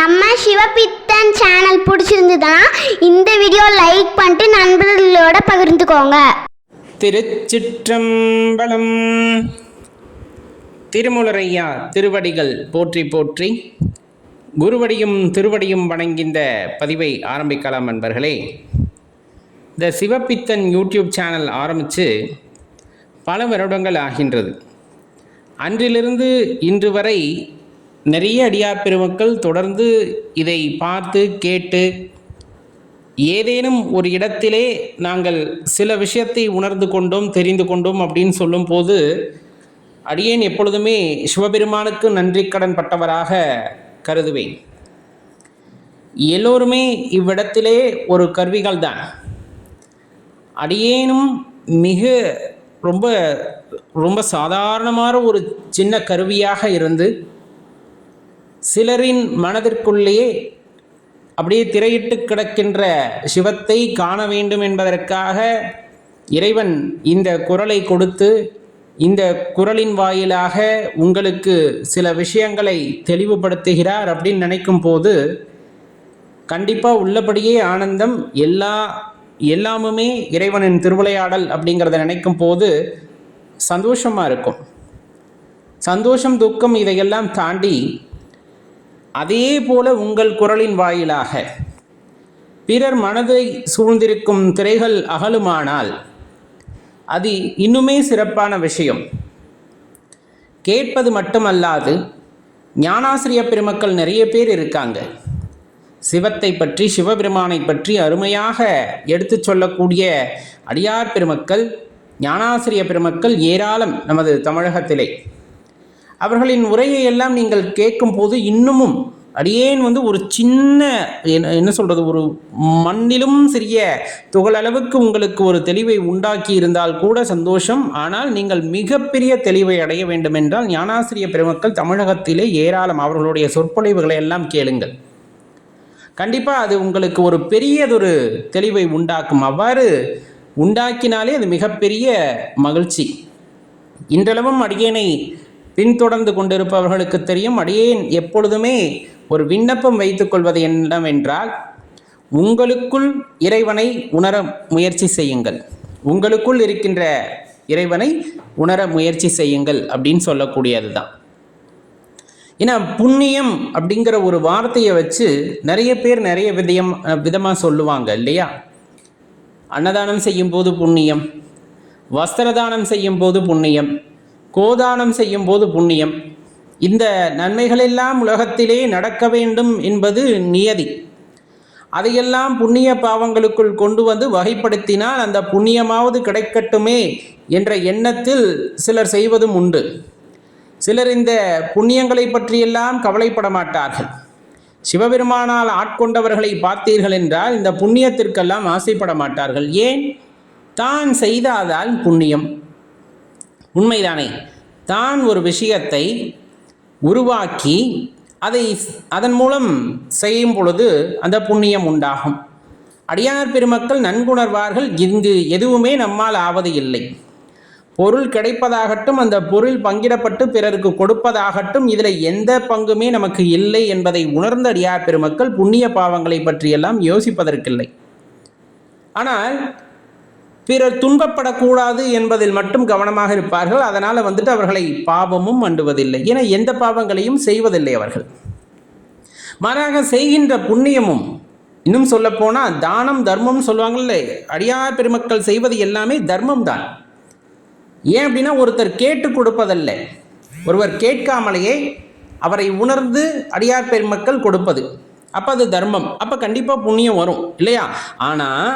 நம்ம சிவபித்தன் சேனல் பிடிச்சிருந்ததுன்னா இந்த வீடியோ லைக் பண்ணிட்டு நண்பர்களோட பகிர்ந்துக்கோங்க. திருச்சிற்றம்பலம் திருமுலரையா திருவடிகள் போற்றி போற்றி குருவடியும் திருவடியும் வணங்கிந்த பதிவை ஆரம்பிக்கலாம் நண்பர்களே. இந்த சிவபித்தன் யூடியூப் சேனல் ஆரம்பித்து பல வருடங்கள் ஆகின்றது. அன்றிலிருந்து இன்று வரை நிறைய அடியார் பெருமக்கள் தொடர்ந்து இதை பார்த்து கேட்டு ஏதேனும் ஒரு இடத்திலே நாங்கள் சில விஷயத்தை உணர்ந்து கொண்டோம் தெரிந்து கொண்டோம் அப்படின்னு சொல்லும்போது அடியேன் எப்பொழுதுமே சிவபெருமானுக்கு நன்றி கடன் பட்டவராக கருதுவேன். எல்லோருமே இவ்விடத்திலே ஒரு கருவிகள் தான் அடியேனும் மிக ரொம்ப ரொம்ப சாதாரணமான ஒரு சின்ன கருவியாக இருந்து சிலரின் மனதிற்குள்ளேயே அப்படியே திரையிட்டு கிடக்கின்ற சிவத்தை காண வேண்டும் என்பதற்காக இறைவன் இந்த குரலை கொடுத்து இந்த குரலின் வாயிலாக உங்களுக்கு சில விஷயங்களை தெளிவுபடுத்துகிறார் அப்படின்னு நினைக்கும் போது கண்டிப்பாக உள்ளபடியே ஆனந்தம் எல்லா எல்லாமுமே இறைவனின் திருவிளையாடல் அப்படிங்கிறத நினைக்கும் போது சந்தோஷமாக இருக்கும். சந்தோஷம் துக்கம் இதையெல்லாம் தாண்டி அதே போல உங்கள் குரலின் வாயிலாக. பிறர் மனதை சூழ்ந்திருக்கும் திரைகள் அகலுமானால் அது இன்னுமே சிறப்பான விஷயம். கேட்பது மட்டுமல்லாது ஞானாசிரிய பெருமக்கள் நிறைய பேர் இருக்காங்க. சிவத்தை பற்றி சிவபெருமானை பற்றி அருமையாக எடுத்து சொல்லக்கூடிய அடியார் பெருமக்கள் ஞானாசிரிய பெருமக்கள் ஏராளம் நமது தமிழகத்திலே. அவர்களின் உரையை எல்லாம் நீங்கள் கேட்கும்போது இன்னமும் அடியேன் வந்து ஒரு சின்ன என்ன என்ன சொல்கிறது ஒரு மண்ணிலும் சிறிய துகளளவுக்கு உங்களுக்கு ஒரு தெளிவை உண்டாக்கி இருந்தால் கூட சந்தோஷம். ஆனால் நீங்கள் மிகப்பெரிய தெளிவை அடைய வேண்டுமென்றால் ஞானாசிரிய பெருமக்கள் தமிழகத்திலே ஏராளம் அவர்களுடைய சொற்பொழிவுகளை எல்லாம் கேளுங்கள். கண்டிப்பாக அது உங்களுக்கு ஒரு பெரியதொரு தெளிவை உண்டாக்கும். அவ்வாறு உண்டாக்கினாலே அது மிகப்பெரிய மகிழ்ச்சி. இன்றளவும் அடியேனை பின்தொடர்ந்து கொண்டிருப்பவர்களுக்கு தெரியும். அடியேன் எப்பொழுதுமே ஒரு விண்ணப்பம் வைத்துக்கொள்வது என்னவென்றால் உங்களுக்குள் இறைவனை உணர முயற்சி செய்யுங்கள். உங்களுக்குள் இருக்கின்ற இறைவனை உணர முயற்சி செய்யுங்கள் அப்படின்னு சொல்லக்கூடியது தான் ஏன்னா புண்ணியம் அப்படிங்கிற ஒரு வார்த்தையை வச்சு நிறைய பேர் நிறைய விதயம் விதமாக சொல்லுவாங்க இல்லையா? அன்னதானம் செய்யும்போது புண்ணியம் வஸ்திரதானம் செய்யும்போது புண்ணியம் கோதானம் செய்யும் போது புண்ணியம். இந்த நன்மைகளெல்லாம் உலகத்திலே நடக்க வேண்டும் என்பது நியதி. அதையெல்லாம் புண்ணிய பாவங்களுக்குள் கொண்டு வந்து வகைப்படுத்தினால் அந்த புண்ணியமாவது கிடைக்கட்டுமே என்ற எண்ணத்தில் சிலர் செய்வதும் உண்டு. சிலர் இந்த புண்ணியங்களை பற்றியெல்லாம் கவலைப்பட மாட்டார்கள். சிவபெருமானால் ஆட்கொண்டவர்களை பார்த்தீர்கள் என்றால் இந்த புண்ணியத்திற்கெல்லாம் ஆசைப்பட மாட்டார்கள். ஏன்? தான் செய்தாதால் புண்ணியம். உண்மைதானே? தான் ஒரு விஷயத்தை உருவாக்கி அதை அதன் மூலம் செய்யும் பொழுது அந்த புண்ணியம் உண்டாகும். அடியார் பெருமக்கள் நன்குணர்வார்கள் இங்கு எதுவுமே நம்மால் ஆவது இல்லை. பொருள் கிடைப்பதாகட்டும் அந்த பொருள் பங்கிடப்பட்டு பிறருக்கு கொடுப்பதாகட்டும் இதில் எந்த பங்குமே நமக்கு இல்லை என்பதை உணர்ந்த அடியார் பெருமக்கள் புண்ணிய பாவங்களை பற்றியெல்லாம் யோசிப்பதற்கில்லை. ஆனால் பிறர் துன்பப்படக்கூடாது என்பதில் மட்டும் கவனமாக இருப்பார்கள். அதனால் வந்துட்டு அவர்களை பாவமும் அண்டுவதில்லை. என எந்த பாவங்களையும் செய்வதில்லை அவர்கள். மாறாக செய்கின்ற புண்ணியமும் இன்னும் சொல்லப்போனால் தானம் தர்மம் சொல்லுவாங்கல்ல அடியார் பெருமக்கள் செய்வது எல்லாமே தர்மம் தான் ஏன் அப்படின்னா ஒருத்தர் கேட்டு கொடுப்பதல்ல. ஒருவர் கேட்காமலேயே அவரை உணர்ந்து அடியார் பெருமக்கள் கொடுப்பது. அப்போ அது தர்மம். அப்போ கண்டிப்பாக புண்ணியம் வரும் இல்லையா? ஆனால்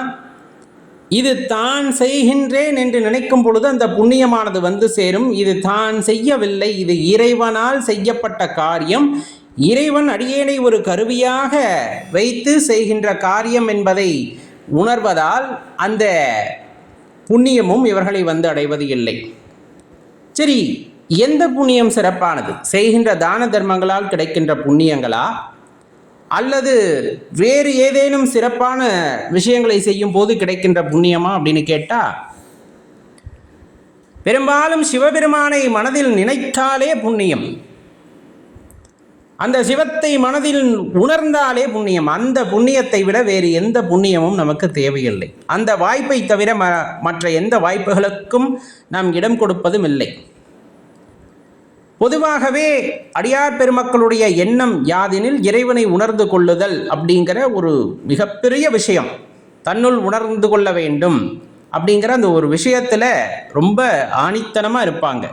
இது தான் செய்கின்றேன் என்று நினைக்கும் பொழுது அந்த புண்ணியமானது வந்து சேரும். இது தான் செய்யவில்லை. இது இறைவனால் செய்யப்பட்ட காரியம். இறைவன் அடியேனை ஒரு கருவியாக வைத்து செய்கின்ற காரியம் என்பதை உணர்வதால் அந்த புண்ணியமும் இவர்களை வந்து அடைவது இல்லை. சரி எந்த புண்ணியம் சிறப்பானது? செய்கின்ற தான தர்மங்களால் கிடைக்கின்ற புண்ணியங்களா? அல்லது வேறு ஏதேனும் சிறப்பான விஷயங்களை செய்யும் போது கிடைக்கின்ற புண்ணியமா அப்படின்னு கேட்டால் பெரும்பாலும் சிவபெருமானை மனதில் நினைத்தாலே புண்ணியம். அந்த சிவத்தை மனதில் உணர்ந்தாலே புண்ணியம். அந்த புண்ணியத்தை விட வேறு எந்த புண்ணியமும் நமக்கு தேவையில்லை. அந்த வாய்ப்பை தவிர ம மற்ற எந்த வாய்ப்புகளுக்கும் நாம் இடம் கொடுப்பதும் இல்லை. பொதுவாகவே அடியார் பெருமக்களுடைய எண்ணம் யாதெனில் இறைவனை உணர்ந்து கொள்ளுதல் அப்படிங்கிற ஒரு மிகப்பெரிய விஷயம். தன்னுள் உணர்ந்து கொள்ள வேண்டும் அப்படிங்கிற அந்த ஒரு விஷயத்தில் ரொம்ப ஆணித்தனமாக இருப்பாங்க.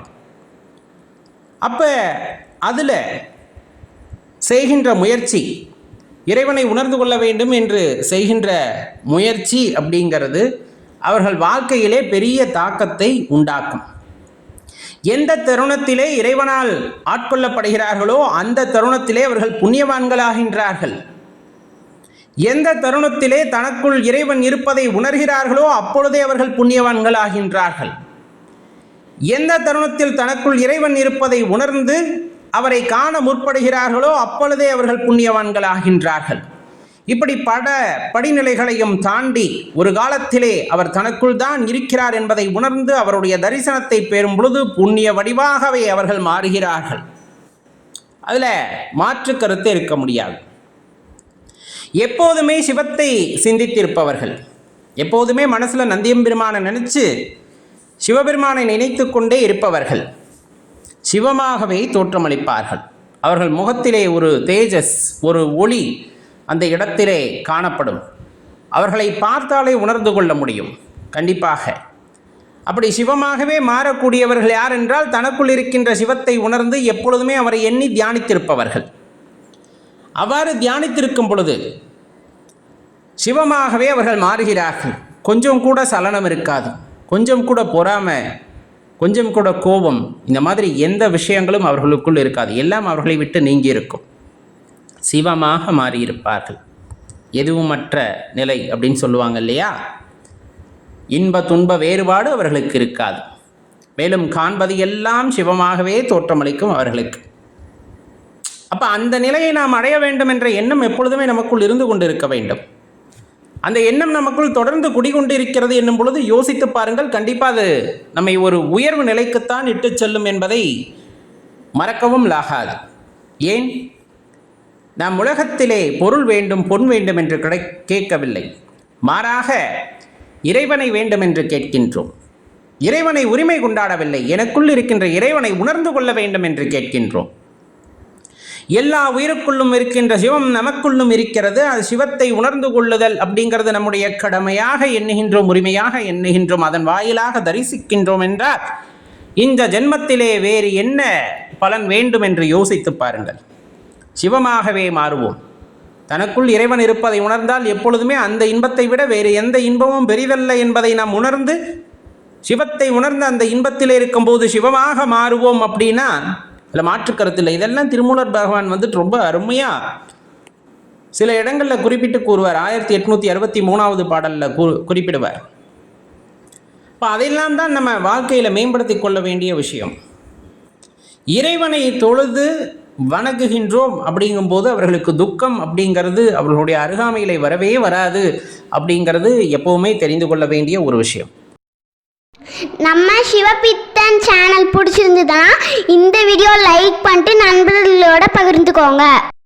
அப்போ அதில் செய்கின்ற முயற்சி இறைவனை உணர்ந்து கொள்ள வேண்டும் என்று செய்கின்ற முயற்சி அப்படிங்கிறது அவர்கள் வாழ்க்கையிலே பெரிய தாக்கத்தை உண்டாக்கும். எந்த தருணத்திலே இறைவனால் ஆட்கொள்ளப்படுகிறார்களோ அந்த தருணத்திலே அவர்கள் புண்ணியவான்களாகின்றார்கள். எந்த தருணத்திலே தனக்குள் இறைவன் இருப்பதை உணர்கிறார்களோ அப்பொழுதே அவர்கள் புண்ணியவான்கள் ஆகின்றார்கள் எந்த தருணத்தில் தனக்குள் இறைவன் இருப்பதை உணர்ந்து அவரை காண முற்படுகிறார்களோ அப்பொழுதே அவர்கள் புண்ணியவான்கள் ஆகின்றார்கள் இப்படி பட படிநிலைகளையும் தாண்டி ஒரு காலத்திலே அவர் தனக்குள் தான் இருக்கிறார் என்பதை உணர்ந்து அவருடைய தரிசனத்தை பெறும் பொழுது புண்ணிய வடிவாகவே அவர்கள் மாறுகிறார்கள். அதில் மாற்று கருத்து இருக்க முடியாது. எப்போதுமே சிவத்தை சிந்தித்திருப்பவர்கள் எப்போதுமே மனசில் நந்தியம்பெருமானை நினச்சி சிவபெருமானை நினைத்து கொண்டே இருப்பவர்கள் சிவமாகவே தோற்றமளிப்பார்கள். அவர்கள் முகத்திலே ஒரு தேஜஸ் ஒரு ஒளி அந்த இடத்திலே காணப்படும். அவர்களை பார்த்தாலே உணர்ந்து கொள்ள முடியும். கண்டிப்பாக. அப்படி சிவமாகவே மாறக்கூடியவர்கள் யார் என்றால் தனக்குள் இருக்கின்ற சிவத்தை உணர்ந்து எப்பொழுதுமே அவரை எண்ணி தியானித்திருப்பவர்கள். அவ்வாறு தியானித்திருக்கும் பொழுது சிவமாகவே அவர்கள் மாறுகிறார்கள். கொஞ்சம் கூட சலனம் இருக்காது. கொஞ்சம் கூட பொறாமை கொஞ்சம் கூட கோபம் இந்த மாதிரி எந்த விஷயங்களும் அவர்களுக்குள் இருக்காது. எல்லாம் அவர்களை விட்டு நீங்கி இருக்கும். சிவமாக மாறியிருப்பார்கள். எதுவுமற்ற நிலை அப்படின்னு சொல்லுவாங்க இல்லையா? இன்ப துன்ப வேறுபாடு அவர்களுக்கு இருக்காது. மேலும் காண்பது எல்லாம் சிவமாகவே தோற்றமளிக்கும் அவர்களுக்கு. அப்போ அந்த நிலையை நாம் அடைய வேண்டும் என்ற எண்ணம் எப்பொழுதுமே நமக்குள் இருந்து கொண்டிருக்க வேண்டும். அந்த எண்ணம் நமக்குள் தொடர்ந்து குடிகொண்டிருக்கிறது என்னும் பொழுது யோசித்து பாருங்கள் கண்டிப்பாக அது நம்மை ஒரு உயர்வு நிலைக்குத்தான் இட்டு செல்லும் என்பதை மறக்கவும் லாகாது. ஏன்? நாம் உலகத்திலே பொருள் வேண்டும் பொன் வேண்டும் என்று கிடை கேட்கவில்லை. மாறாக இறைவனை வேண்டும் என்று கேட்கின்றோம். இறைவனை உரிமை கொண்டாடவில்லை. எனக்குள் இருக்கின்ற இறைவனை உணர்ந்து கொள்ள வேண்டும் என்று கேட்கின்றோம். எல்லா உயிருக்குள்ளும் இருக்கின்ற சிவம் நமக்குள்ளும் இருக்கிறது. அது சிவத்தை உணர்ந்து கொள்ளுதல் அப்படிங்கிறது நம்முடைய கடமையாக எண்ணுகின்றோம் உரிமையாக எண்ணுகின்றோம். அதன் வாயிலாக தரிசிக்கின்றோம் என்றால் இந்த ஜென்மத்திலே வேறு என்ன பலன் வேண்டும் என்று யோசித்து பாருங்கள். சிவமாகவே மாறுவோம். தனக்குள் இறைவன் இருப்பதை உணர்ந்தால் எப்பொழுதுமே அந்த இன்பத்தை விட வேறு எந்த இன்பமும் பெரிதல்ல என்பதை நாம் உணர்ந்து சிவத்தை உணர்ந்து அந்த இன்பத்தில் இருக்கும்போது சிவமாக மாறுவோம் அப்படின்னா இல்லை மாற்று கருத்து இல்லை. இதெல்லாம் திருமூலர் பகவான் வந்துட்டு ரொம்ப அருமையாக சில இடங்களில் குறிப்பிட்டு கூறுவார். ஆயிரத்தி எட்நூற்றி அறுபத்தி மூணாவது பாடலில் கூ குறிப்பிடுவார். இப்போ அதையெல்லாம் தான் நம்ம வாழ்க்கையில் மேம்படுத்தி கொள்ள வேண்டிய விஷயம். இறைவனை தொழுது வணங்குகின்றோம் அப்படிங்கும்போது அவர்களுக்கு துக்கம் அப்படிங்கிறது அவர்களுடைய அருகாமையிலே வரவே வராது அப்படிங்கிறது எப்போவுமே தெரிந்து கொள்ள வேண்டிய ஒரு விஷயம். நம்ம சிவபித்தன் சேனல் பிடிச்சிருந்ததுன்னா இந்த வீடியோ லைக் பண்ணிட்டு நண்பர்களோட பகிர்ந்துக்கோங்க.